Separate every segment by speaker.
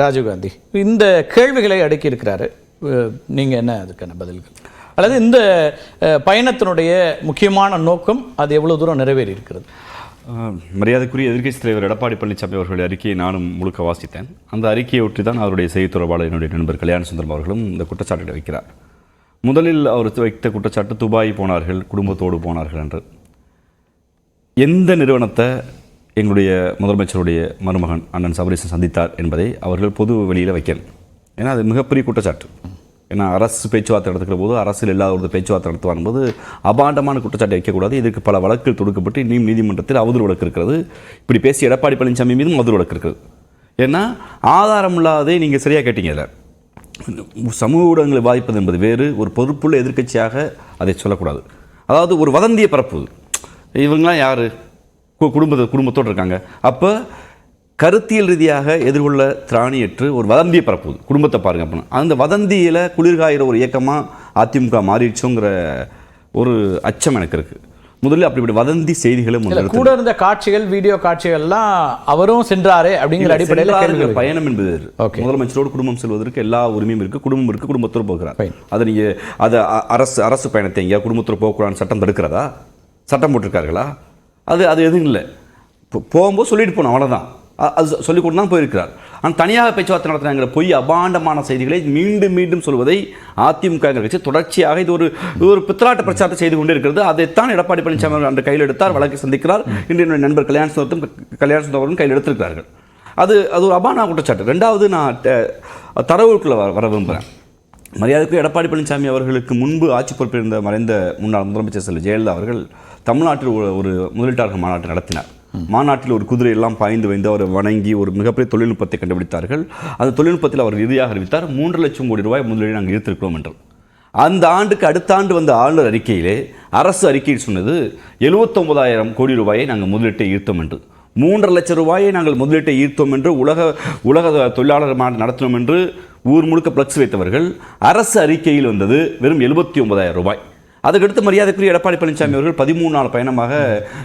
Speaker 1: ராஜீவ்காந்தி இந்த கேள்விகளை அடுக்கி இருக்கிறாரு நீங்கள் என்ன அதுக்கான பதில்கள்? அல்லது இந்த பயணத்தினுடைய முக்கியமான நோக்கம் அது எவ்வளவு தூரம் நிறைவேறி இருக்கிறது
Speaker 2: மரியாதைக்குரிய எதிர்க்கட்சி தலைவர் எடப்பாடி பழனிசாமி அவர்களுடைய அறிக்கையை நானும் முழுக்க வாசித்தேன். அந்த அறிக்கையை ஒட்டி தான் அவருடைய செய்தி தொடர்பாளர் என்னுடைய நண்பர் கல்யாண சுந்தரம் அவர்களும் இந்த குற்றச்சாட்டை வைக்கிறார். முதலில் அவர் வைத்த குற்றச்சாட்டு துபாய் போனார்கள் குடும்பத்தோடு போனார்கள் என்று. எந்த நிறுவனத்தை எங்களுடைய முதலமைச்சருடைய மருமகன் அண்ணன் சபரீசன் சந்தித்தார் என்பதை அவர்கள் பொது வெளியில் வைக்கணும் ஏன்னா அது மிகப்பெரிய குற்றச்சாட்டு. ஏன்னா அரசு பேச்சுவார்த்தை நடத்துகிற போது அரசில் இல்லாத ஒரு பேச்சுவார்த்தை நடத்துவாங்க போது அபாண்டமான குற்றச்சாட்டை வைக்கக்கூடாது. இதற்கு பல வழக்குகள் தொடுக்கப்பட்டு இன்னும் நீதிமன்றத்தில் அவதூறு வழக்கு இருக்கிறது. இப்படி பேசி எடப்பாடி பழனிசாமி மீதும் அவதூறு வழக்கு இருக்கிறது ஏன்னா ஆதாரம் இல்லாதே நீங்கள் சரியாக கேட்டீங்க சமூக ஊடகங்களை பாதிப்பது என்பது வேறு. ஒரு பொறுப்புள்ள எதிர்க்கட்சியாக அதை சொல்லக்கூடாது. அதாவது ஒரு வதந்தியை பரப்புது இவங்களாம் யார்? குடும்ப குடும்பத்தோடு இருக்காங்க அப்போ கருத்தியல் ரீதியாக எதிர்கொள்ள திராணியற்று ஒரு வதந்தியை பரப்புது குடும்பத்தை பாருங்க அப்படின்னு அந்த வதந்தியில் குளிர்காயிற ஒரு இயக்கமாக அதிமுக மாறிடுச்சோங்கிற ஒரு அச்சம் எனக்கு இருக்குது முதல்ல அப்படிப்பட்ட வதந்தி செய்திகளை
Speaker 1: இல்ல
Speaker 2: முன்னெடுத்து
Speaker 1: கூட இருந்த காட்சிகள் வீடியோ காட்சிகள்லாம் அவரும் சென்றாரே அப்படிங்கிற அடிப்படையில்
Speaker 2: பயணம் என்பது. முதலமைச்சரோடு குடும்பம் செல்வதற்கு எல்லா உரிமையும் இருக்கு குடும்பம் இருக்கு குடும்பத்தோடு போகிறார். அதை நீங்க அதை அரசு அரசு பயணத்தை எங்கேயா குடும்பத்தோடு போகக்கூடாதுன்னு சட்டம் தடுக்கிறதா? சட்டம் போட்டிருக்கார்களா? அது அது எதுவும் இல்லை. இப்போ போகும்போது சொல்லிட்டு போனோம் அவ்வளோதான் அது சொ- சொல்லிக் கொண்டு தான் போயிருக்கிறார். ஆனால் தனியாக பேச்சுவார்த்தை நடத்துகிறாங்க பொய் அபாண்டமான செய்திகளை மீண்டும் மீண்டும் சொல்வதை அதிமுக கட்சி தொடர்ச்சியாக இது ஒரு ஒரு பித்தலாட்ட பிரச்சாரத்தை செய்து கொண்டு இருக்கிறது அதைத்தான் எடப்பாடி பழனிசாமி அவர்கள் அன்று கையில் எடுத்தார் வழக்கை சந்திக்கிறார். இன்று என்னுடைய நண்பர் கல்யாண சுந்தரத்தும் கல்யாண சுந்தரவரும் கையில் எடுத்திருக்கிறார்கள். அது அது ஒரு அபான குற்றச்சாட்டு. ரெண்டாவது நான் தரவுக்குள்ளே வர வர விரும்புகிறேன் மரியாதைக்கு எடப்பாடி பழனிசாமி அவர்களுக்கு முன்பு ஆட்சி பொறுப்பிருந்த மறைந்த முன்னாள் முதலமைச்சர் செல்வி ஜெயலலிதா அவர்கள் தமிழ்நாட்டில் ஒரு ஒரு முதலீட்டாளர்கள் மாநாட்டை நடத்தினார். மாநாட்டில் ஒரு குதிரை எல்லாம் பாய்ந்து வைந்து அவர் வணங்கி ஒரு மிகப்பெரிய தொழில்நுட்பத்தை கண்டுபிடித்தார்கள். அந்த தொழில்நுட்பத்தில் அவர் இறுதியாக அறிவித்தார் மூன்று லட்சம் கோடி ரூபாய் முதலீடு நாங்கள் ஈர்த்திருக்கிறோம் என்று அந்த ஆண்டுக்கு அடுத்த ஆண்டு வந்த ஆளுநர் அறிக்கையிலே அரசு அறிக்கையில் சொன்னது 79000 கோடி ரூபாயை நாங்கள் முதலீட்டை ஈர்த்தோம் என்று. மூன்றரை லட்சம் ரூபாயை நாங்கள் முதலீட்டை ஈர்த்தோம் என்று உலக உலக தொழிலாளர் மாநாடு நடத்தினோம் என்று ஊர் முழுக்க பிளக்ஸ் வைத்தவர்கள் அரசு அறிக்கையில் வந்தது வெறும் எழுபத்தி ஒன்பதாயிரம் ரூபாய். அதுக்கடுத்து மரியாதைக்குரிய எடப்பாடி பழனிசாமி அவர்கள் பதிமூணு நாள் பயணமாக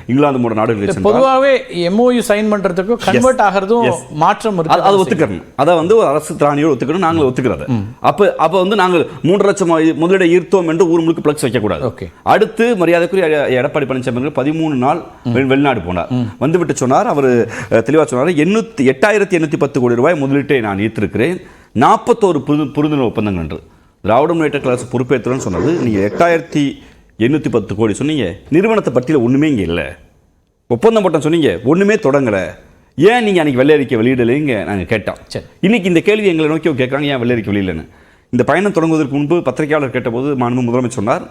Speaker 2: இங்கிலாந்து நாடுகளுக்கு சென்றார்
Speaker 1: பொதுவாகவே எம்ஓயு சைன் பண்றதுக்கும் கன்வெர்ட் ஆகிறதும் மாற்றம்
Speaker 2: அது- அதை
Speaker 1: இருக்கு
Speaker 2: ஒத்துக்கிறணும் அதை வந்து ஒரு அரசு திராணியோடு ஒத்துக்கணும் நாங்கள் ஒத்துக்கிறது. அப்போ அப்போ வந்து நாங்கள் மூன்று லட்சம் முதலீடை ஈர்த்தோம் என்று ஊர் முழுக்க பிளக்ஸ் வைக்கக்கூடாது.
Speaker 1: Okay.
Speaker 2: அடுத்து மரியாதைக்குரிய எடப்பாடி பழனிசாமி அவர்கள் பதிமூணு நாள் வெளிநாடு போனார். வந்துவிட்டு சொன்னார் அவர் தெளிவாக சொன்னார் எண்ணூற்றி எட்டாயிரத்தி எண்ணூற்றி பத்து கோடி ரூபாய் முதலீட்டை நான் ஈர்த்திருக்கிறேன். நாற்பத்தோரு புரிந்து புரிந்துணர்வு ஒப்பந்தங்கள் என்று. திராவிட முன்னேற்ற கழக பொறுப்பேற்றுறேன்னு சொன்னது நீங்கள் எட்டாயிரத்தி எண்ணூற்றி பத்து கோடி சொன்னீங்க நிறுவனத்தை பற்றியில் ஒன்றுமே இங்கே இல்லை. ஒப்பந்தம் போட்டோம் சொன்னீங்க ஒண்ணுமே தொடங்கல. ஏன் நீங்க அன்னைக்கு வெள்ளை அறிக்கை வெளியிடலைங்க? நாங்க கேட்டோம்.
Speaker 1: சரி.
Speaker 2: இன்னைக்கு இந்த கேள்வி எங்களை நோக்கி கேட்குறாங்க ஏன் வெள்ளை அறிக்கை வெளியிடலன்னு. இந்த பயணம் தொடங்குவதற்கு முன்பு பத்திரிகையாளர் கேட்டபோது மாண்பு முதலமைச்சர் சொன்னார்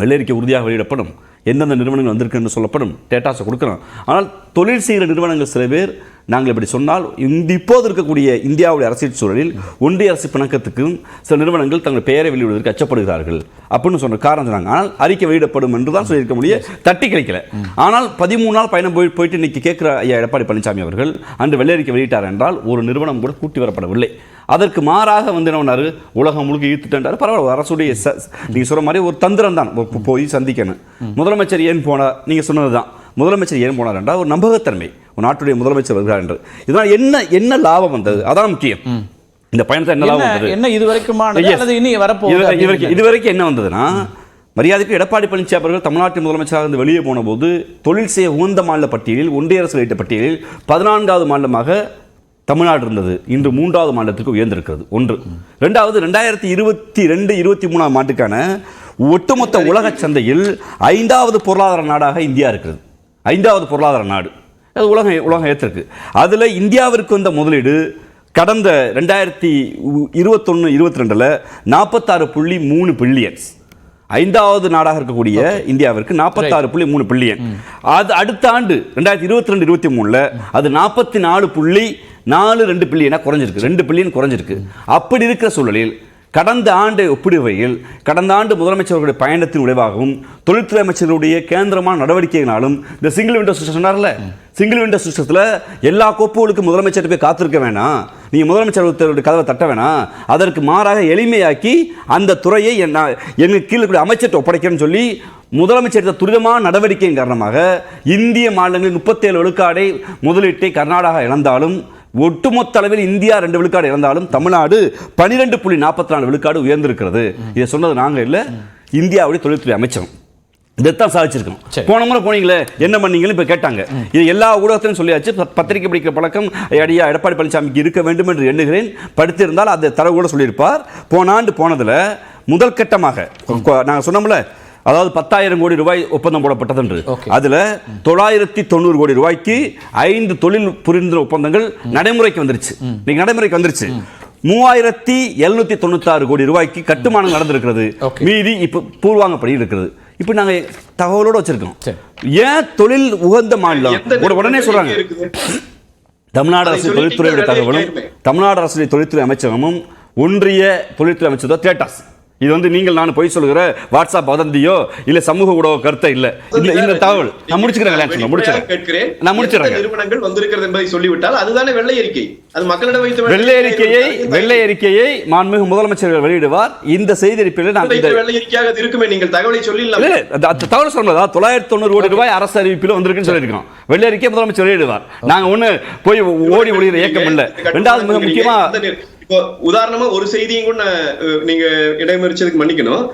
Speaker 2: வெள்ளை அறிக்கை உறுதியாக வெளியிடப்படும். எந்தெந்த நிறுவனங்கள் வந்திருக்கு என்று சொல்லப்படும். டேட்டாஸை கொடுக்குறோம் ஆனால் தொழில் செய்கிற நிறுவனங்கள் சில பேர் நாங்கள் இப்படி சொன்னால் இந்த இப்போது இருக்கக்கூடிய இந்தியாவுடைய அரசியல் சூழலில் ஒன்றிய அரசு பிணக்கத்துக்கும் சில நிறுவனங்கள் தங்கள் பெயரை வெளியிடுவதற்கு அச்சப்படுகிறார்கள் அப்படின்னு சொன்ன காரணம் சொன்னாங்க. ஆனால் அறிக்கை வெளியிடப்படும் என்று தான் சொல்லியிருக்க முடிய தட்டி கிடைக்கல. ஆனால் பதிமூணு நாள் பயணம் போய் போயிட்டு இன்னைக்கு கேட்குற ஐயா எடப்பாடி பழனிசாமி அவர்கள் அன்று வெள்ளையறிக்கை வெளியிட்டார் என்றால் ஒரு நிறுவனம் கூட கூட்டி வரப்படவில்லை. அதற்கு மாறாக வந்து என்ன பண்ணாரு? உலகம் முழுக்க ஈர்த்துட்டாரு பரவாயில்ல அரசுடைய ச- சொல்கிற மாதிரி ஒரு தந்திரம் தான். போய் சந்திக்கணும். முதலமைச்சர் ஏன் போனார்? சொன்னது தான் முதலமைச்சர் ஏன் போனார் என்றால் ஒரு நம்பகத்தன்மை. நாட்டுடைய முதலமைச்சர் வருகிறார் என்று. இதனால் என்ன என்ன லாபம் வந்தது? அதான் முக்கியம். இந்த பயணத்தை என்ன லாபம்
Speaker 1: என்ன
Speaker 2: வந்தது?
Speaker 1: என்ன இது வரப்போகுது
Speaker 2: இது- இதுவரைக்கும் என்ன வந்ததுன்னா மரியாதைக்கு எடப்பாடி பழனிசாமி அவர்கள் தமிழ்நாட்டு முதலமைச்சராக இருந்து வெளியே போன போது தொழில் செய்ய உகந்த மாநில பட்டியலில் ஒன்றிய அரசு வெளியிட்ட பட்டியலில் பதினான்காவது மாநிலமாக தமிழ்நாடு இருந்தது. இன்று மூன்றாவது மாநிலத்திற்கு உயர்ந்திருக்கிறது. ஒன்று. ரெண்டாவது ரெண்டாயிரத்தி இருபத்தி ரெண்டு இருபத்தி மூணாம் ஆண்டுக்கான ஒட்டுமொத்த உலக சந்தையில் ஐந்தாவது பொருளாதார நாடாக இந்தியா இருக்கிறது. ஐந்தாவது பொருளாதார நாடு. அது உலகம் உலகம் ஏற்றிருக்கு. அதில் இந்தியாவிற்கு வந்த முதலீடு கடந்த ரெண்டாயிரத்தி இருபத்தொன்று இருபத்தி ரெண்டில் நாற்பத்தாறு புள்ளி மூணு பில்லியன்ஸ். ஐந்தாவது நாடாக இருக்கக்கூடிய இந்தியாவிற்கு நாற்பத்தாறு புள்ளி மூணு பில்லியன். அது அடுத்த ஆண்டு ரெண்டாயிரத்தி இருபத்தி ரெண்டு இருபத்தி மூணுல அது நாற்பத்தி நாலு புள்ளி நாலு ரெண்டு பில்லியனா குறைஞ்சிருக்கு. ரெண்டு பில்லியன் குறைஞ்சிருக்கு. அப்படி இருக்கிற சூழலில் கடந்த ஆண்டு ஒப்பிடுகையில் கடந்த ஆண்டு முதலமைச்சர்களுடைய பயணத்தின் விளைவாகவும் தொழில்துறை அமைச்சர்களுடைய கேந்திரமான நடவடிக்கைகளாலும் இந்த சிங்கிள் விண்டோ சிஸ்டம் சொன்னார்ல? சிங்கிள் விண்டோ சிஸ்டத்தில் எல்லா கோப்புகளுக்கும் முதலமைச்சர் போய் காத்திருக்க வேணாம் நீங்கள் முதலமைச்சர் கதவை தட்ட வேணாம் அதற்கு மாறாக எளிமையாக்கி அந்த துறையை என்ன எங்கள் கீழே இருக்கக்கூடிய அமைச்சர்கிட்ட ஒப்படைக்கணும்னு சொல்லி முதலமைச்சர் எடுத்த துரிதமான நடவடிக்கையின் காரணமாக இந்திய மாநிலங்களில் முப்பத்தேழு விழுக்காடை முதலீட்டை கர்நாடகா இழந்தாலும் ஒட்டுமொத்த அளவில் இந்தியா ரெண்டு விழுக்காடு இறந்தாலும் தமிழ்நாடு பனிரெண்டு புள்ளி நாற்பத்தி நாலு விழுக்காடு உயர்ந்திருக்கிறது. இதை சொன்னது நாங்கள் இல்லை. இந்தியாவுடைய தொழில்துறை அமைச்சகம் இதைத்தான் சாதிச்சிருக்கோம்
Speaker 1: சரி.
Speaker 2: போன முறை போனீங்களே என்ன பண்ணீங்கன்னு இப்ப கேட்டாங்க. இது எல்லா ஊடகத்திலும் சொல்லியாச்சு. ப- பத்திரிகை படிக்கிற பழக்கம் ஐயா எடப்பாடி பழனிசாமிக்கு இருக்க வேண்டும் என்று எண்ணுகிறேன். படித்திருந்தால் அந்த தரவு கூட சொல்லியிருப்பார். போன ஆண்டு போனதுல முதல் கட்டமாக கொ- நாங்க சொன்னோம்ல அதாவது பத்தாயிரம் கோடி ரூபாய் ஒப்பந்தம் போடப்பட்டது என்று
Speaker 1: Okay.
Speaker 2: அதுல தொள்ளாயிரத்தி தொண்ணூறு கோடி ரூபாய்க்கு ஐந்து தொழில் புரிந்துணர்வு ஒப்பந்தங்கள் நடைமுறைக்கு வந்துருச்சு. நீங்க நடைமுறைக்கு வந்துருச்சு. மூவாயிரத்தி எழுநூத்தி தொண்ணூத்தாறு கோடி ரூபாய்க்கு கட்டுமானம் நடந்திருக்கிறது. மீதி இப்ப பூர்வாங்கப்படி இருக்கிறது இப்போ நாங்க தகவலோட வச்சிருக்கோம்.
Speaker 1: சரி.
Speaker 2: ஏன் தொழில் உகந்த மாநிலம்? உடனே சொல்றாங்க? தமிழ்நாடு அரசு தொழில்துறையுடைய தகவலும். தமிழ்நாடு அரசுடைய தொழில்துறை அமைச்சகமும் ஒன்றிய தொழில்துறை அமைச்சர் டேட்டாஸ் இது வந்து நீங்கள் நான் பொய் சொல்கிற வாட்ஸ்அப் வதந்தியோ இல்ல சமூக ஊடக கருத்தை இல்ல. இந்த இந்த தகவல். நான் முடிச்சுக்கிறேன். முடிச்சுக்கிறேன்
Speaker 3: கேட்கிறேன்.
Speaker 2: நான் முடிச்சிடுறேன்.
Speaker 3: எந்த நிறுவனங்கள் வந்திருக்கிறது என்பதை சொல்லிவிட்டால் அதுதானே வெள்ளை அறிக்கை. அது மக்களிடம் வைத்து
Speaker 2: வெள்ளை அறிக்கையை வெள்ளை அறிக்கையை மாண்புமிகு முதலமைச்சர் வெளியிடுவார். இந்த செய்தி அறிக்கையில் நான்
Speaker 3: வெள்ளை அறிக்கையாக இருக்குமே நீங்கள் தகவலை சொல்லிடலாம்.
Speaker 2: தகவல் சொன்னதா தொள்ளாயிரத்தி தொண்ணூறு கோடி ரூபாய் அரசு அறிவிப்பில் வந்திருக்குன்னு சொல்லியிருக்கோம். வெள்ளை அறிக்கை முதலமைச்சர் வெளியிடுவார். நாங்க ஒண்ணு போய் ஓடி ஒளிகிற இயக்கம் இல்ல. ரெண்டாவது மிக முக்கியமா
Speaker 3: இப்போ உதாரணமா ஒரு செய்தியும் கூட நீங்க இடைமறிச்சதுக்கு மன்னிக்கணும்.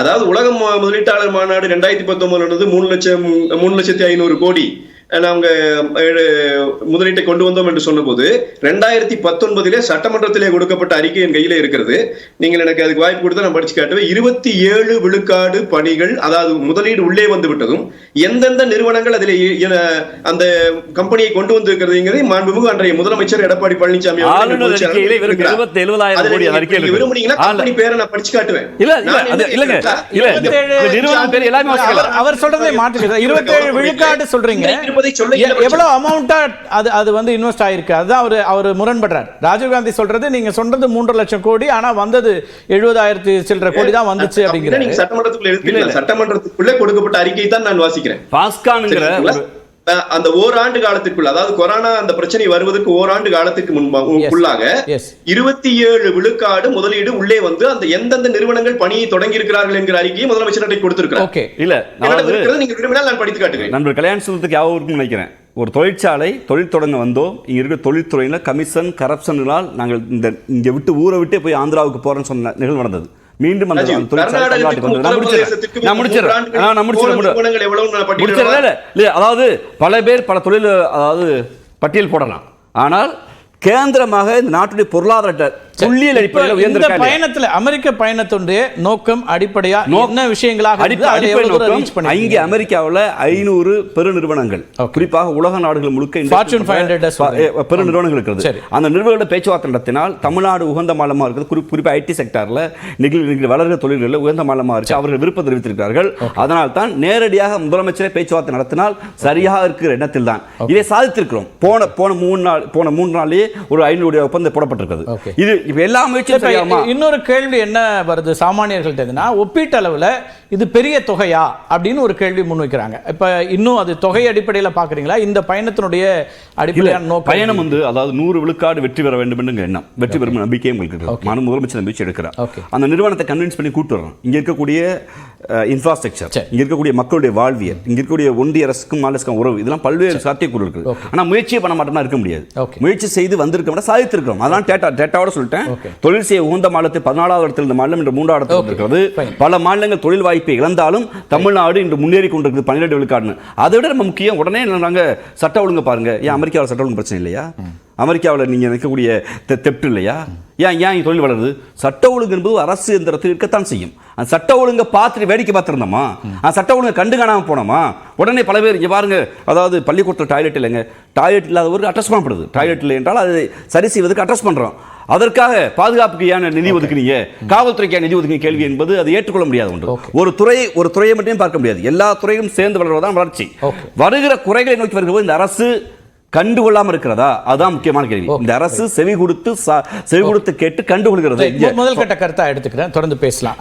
Speaker 3: அதாவது உலக முதலீட்டாளர் மாநாடு ரெண்டாயிரத்தி பத்தொன்பதுல நடந்தது மூணு லட்சம் மூணு லட்சத்தி ஐநூறு கோடி. அஹ், நாங்க அஹ், முதலீட்டை கொண்டு வந்தோம் என்று சொன்னபோது ரெண்டாயிரத்தி பத்தொன்பதிலே சட்டமன்றத்திலே கொடுக்கப்பட்ட அறிக்கை என் கையில இருக்கிறது. நீங்கள் எனக்கு அதுக்கு வாய்ப்பு கொடுத்தா நான் படிச்சு காட்டுவேன். இருபத்தி ஏழு விழுக்காடு பணிகள் அதாவது முதலீடு உள்ளே வந்து விட்டதும் எந்தெந்த நிறுவனங்கள் அதில் அந்த கம்பெனியை கொண்டு வந்திருக்கிறதுங்கிறதை மாண்புமிகு அன்றைய முதலமைச்சர் எடப்பாடி பழனிசாமி அவர்கள்
Speaker 2: ஆளுநர்
Speaker 3: பொதுச் செயலாளர்
Speaker 2: அறிக்கையிலே வெறும்
Speaker 3: இருக்கிறார்.
Speaker 2: 77,000
Speaker 3: அதுல
Speaker 2: கோடி
Speaker 3: நீங்க-
Speaker 2: அறிக்கையில்
Speaker 3: நீங்க
Speaker 2: இருக்கு.
Speaker 3: விரும்புனீங்கன்னா பேரை நான் படிச்சு காட்டுவேன்.
Speaker 2: இல்ல
Speaker 1: அவர் சொல்றதை மாற்றுகிறது இருபத்தேழு விழுக்காடு சொல்றீங்க.
Speaker 3: இருப்பதை சொல்ல
Speaker 1: எவ்வளவு அமௌண்டா அது அது வந்து இன்வெஸ்ட் ஆயிருக்கு? அதுதான் அவர் அவர் முரண்படுறார். ராஜீவ்காந்தி சொல்றது நீங்க சொல்றது மூன்று லட்சம் கோடி ஆனா வந்தது எழுபதாயிரத்தி சில்லற கோடி தான் வந்துச்சு
Speaker 3: நீங்க சட்டமன்றத்துக்குள்ள சட்டமன்றத்துக்குள்ளே கொடுக்கப்பட்ட அறிக்கை தான் நான் வாசிக்கிறேன்.
Speaker 2: பாஸ்கான்ங்கிற
Speaker 3: அந்த ஓராண்டு காலத்திற்குள்ள அதாவது கொரோனா அந்த பிரச்சனை வருவதற்கு ஓராண்டு காலத்துக்கு முன்பாக. இருபத்தி ஏழு விழுக்காடு முதலீடு உள்ளே வந்து அந்த எந்தெந்த நிறுவனங்கள் பணியை தொடங்கி இருக்கிறார்கள் என்கிற அறிக்கையை முதலமைச்சர் கொடுத்திருக்கிறார்.
Speaker 1: ஓகே
Speaker 2: இல்ல
Speaker 3: நீங்க விரும்பினால் நான் படித்து காட்டுகிறேன்.
Speaker 2: நண்பர் கல்யாண சுந்தரத்துக்கு யாவும் நினைக்கிறேன். ஒரு தொழிற்சாலை தொழில் தொடங்க வந்தோம் இங்க இருக்கிற தொழில்துறையில கமிஷன் கரப்ஷனால் நாங்கள் இந்த இங்க விட்டு ஊரை விட்டே போய் ஆந்திராவுக்கு போறோம்னு சொன்ன நிகழ்வு நடந்தது. மீண்டும் அந்த அதாவது பல பேர் பல தொழில் அதாவது பட்டியல் போடலாம். ஆனால் கேந்திரமாக இந்த நாட்டுடைய பொருளாதார
Speaker 1: இப்ப
Speaker 2: அடிப்படையில் இல்லையா?
Speaker 1: பயணத்துல அமெரிக்க பயணத்துடைய நோக்கம் அடிப்படையா என்ன விஷயங்களாக?
Speaker 2: இங்கே அமெரிக்காவுல ஐநூறு பெருநிறுவனங்கள். குறிப்பாக உலக நாடுகள் முழுக்க invest
Speaker 1: Fortune
Speaker 2: பண்ற
Speaker 1: 500
Speaker 2: ப- ஏ, பெருநிறுவனங்கள் இருக்கிறது. அந்த நிறுவனங்களோட பேச்சுவார்த்தை நடத்தினால் தமிழ்நாடு உகந்த மாநிலமா இருக்குது. குறி- குறிப்பா ஐடி செக்டார்ல நிகழ் நிகழ் வளர்கிற தொழில்களில் உகந்த மாநிலமா இருக்கு. அவர்கள் விருப்பம் தெரிவித்திருக்கிறார்கள். அதனால் தான் நேரடியாக முதலமைச்சரை பேச்சுவார்த்தை நடத்தினால் சரியாக இருக்கிற எண்ணத்தில் தான். இதை சாதித்திருக்கிறோம். போன போன மூணு நாள் போன மூணு நாள்லயே ஒரு ஐநூறு ஒப்பந்தம் போடப்பட்டிருக்கிறது. இது இப்ப எல்லா முயற்சியும் சரியாகுமா?
Speaker 1: இன்னொரு கேள்வி என்ன வருது? சாமானியர்கள்ட்ட ஒப்பீட்டளவுல இது பெரிய தொகையா? அப்படின்னு ஒரு கேள்வி முன்வைக்கிறாங்க இப்ப இன்னும் அது தொகை அடிப்படையில பாக்குறீங்களா? இந்த பயணத்தினுடைய அடிப்படையான நோக்கம்
Speaker 2: பயணம் வந்து அதாவது நூறு விழுக்காடு வெற்றி பெற வேண்டும் என்கிற எண்ணம். வெற்றி பெறும் நம்பிக்கை உங்களுக்கு மாநில முதலமைச்சர் நம்பிக்கை எடுக்கிறார். அந்த நிறுவனத்தை கன்வின்ஸ் பண்ணி கூட்டு வரோம் இங்க இருக்கக்கூடிய இன்ஃப்ராஸ்ட்ரக்சர்
Speaker 1: சரி.
Speaker 2: இங்க இருக்கக்கூடிய மக்களுடைய வாழ்வியல் இங்க இருக்கக்கூடிய ஒன்றிய அரசுக்கும் மாநில அரசுக்கும் உறவு இதெல்லாம் பல்வேறு சாத்தியக்கூறு இருக்கு ஆனா முயற்சியே பண்ண மாட்டோம்னா இருக்க முடியாது. முயற்சி செய்து வந்திருக்க சாதித்திருக்கிறோம். அதான் டேட்டா டேட்டாவோட சொல்லிட்டேன். தொழில் செய்ய உகந்த மாநிலத்தில் பதினாலாவது இடத்தில் இந்த மாநிலம் இன்று மூன்றாவது இடத்தில். இருக்கிறது. பல மாநிலங்கள் தொழில் வாய்ப்பை இழந்தாலும் தமிழ்நாடு இன்று முன்னேறி கொண்டிருக்குது பன்னிரெண்டு விழுக்காடுன்னு. அதை விட நம்ம முக்கியம் உடனே நாங்க சட்ட ஒழுங்கு பாருங்க. ஏன் அமெரிக்காவில் சட்ட ஒழுங்கு பிரச்சனை இல்லையா? அமெரிக்காவில் நீங்க நிற்கக்கூடிய தெ- தெப்ட் இல்லையா? ஏன் ஏன் தொழில் வளருது? சட்ட ஒழுங்கு என்பது அரசு எந்திரத்தில் இருக்கத்தான் செய்யும். அந்த சட்ட ஒழுங்கை பார்த்துட்டு வேடிக்கை பார்த்துருந்தோமா? அந்த சட்ட ஒழுங்கை கண்டு காணாம போனோமா? உடனே பல பேர் இங்க பாருங்க அதாவது பள்ளிக்கூடத்தில் டாய்லெட் இல்லைங்க. டாய்லெட் இல்லாதவருக்கு அட்ரஸ் பண்ணப்படுது டாய்லெட் இல்லை என்றால் அதை சரி செய்வதற்கு அட்ரஸ் பண்றோம். அதற்காக பாதுகாப்புக்கு ஏன் நிதி ஒதுக்குனீங்க? காவல்துறைக்கு ஏன் நிதி ஒதுக்குங்க கேள்வி என்பது அது ஏற்றுக்கொள்ள முடியாத ஒன்று. ஒரு துறை ஒரு துறையை மட்டும் பார்க்க முடியாது. எல்லா துறையும் சேர்ந்து வளர்வதுதான் வளர்ச்சி. வருகிற குறைகளை நோக்கி வருகிறது இந்த அரசு கண்டுகொள்ளாம இருக்கிறதா? அதான் முக்கியமான கேள்வி. இந்த அரசு செவி கொடுத்து செவி கொடுத்து கேட்டு கண்டுகொள்கிறது.
Speaker 1: முதல் கட்ட கருத்தா எடுத்துக்கிறேன். தொடர்ந்து பேசலாம்.